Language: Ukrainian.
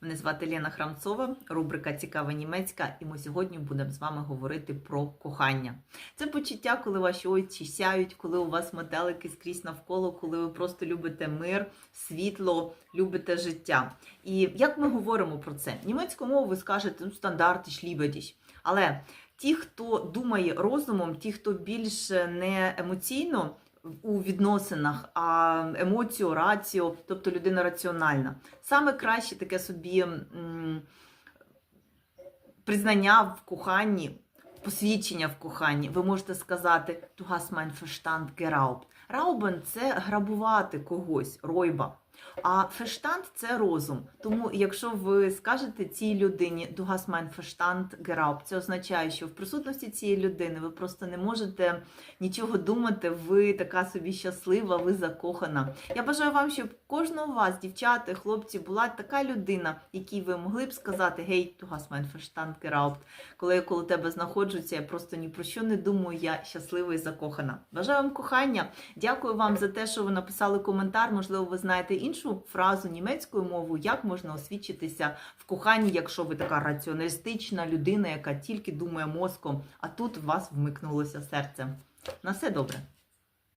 Мене звати Лена Храмцова, рубрика Цікава німецька, і ми сьогодні будемо з вами говорити про кохання. Це почуття, коли ваші очі сяють, коли у вас метелики скрізь навколо, коли ви просто любите мир, світло, любите життя. І як ми говоримо про це? Німецькою мовою ви скажете ну, стандарт ich liebe dich. Але ті, хто думає розумом, ті, хто більш не емоційно у відносинах, а емоцію, раціо, тобто людина раціональна. Саме краще таке собі признання в коханні, посвідчення в коханні. Ви можете сказати Du hast mein Verstand geraubt. Раубен це грабувати когось, ройба. А фештанд це розум. Тому, якщо ви скажете цій людині Du hast mein Verstand geraubt, це означає, що в присутності цієї людини ви просто не можете нічого думати, ви така собі щаслива, ви закохана. Я бажаю вам, щоб кожного вас, дівчата, хлопці, була така людина, якій ви могли б сказати Гей, du hast mein Verstand geraubt. Коли я коло тебе знаходжуся, я просто ні про що не думаю, я щаслива і закохана. Бажаю вам кохання. Дякую вам за те, що ви написали коментар. Можливо, ви знаєте іншу фразу німецькою мовою, як можна освідчитися в коханні, якщо ви така раціоналістична людина, яка тільки думає мозком, а тут у вас вмикнулося серце. На все добре.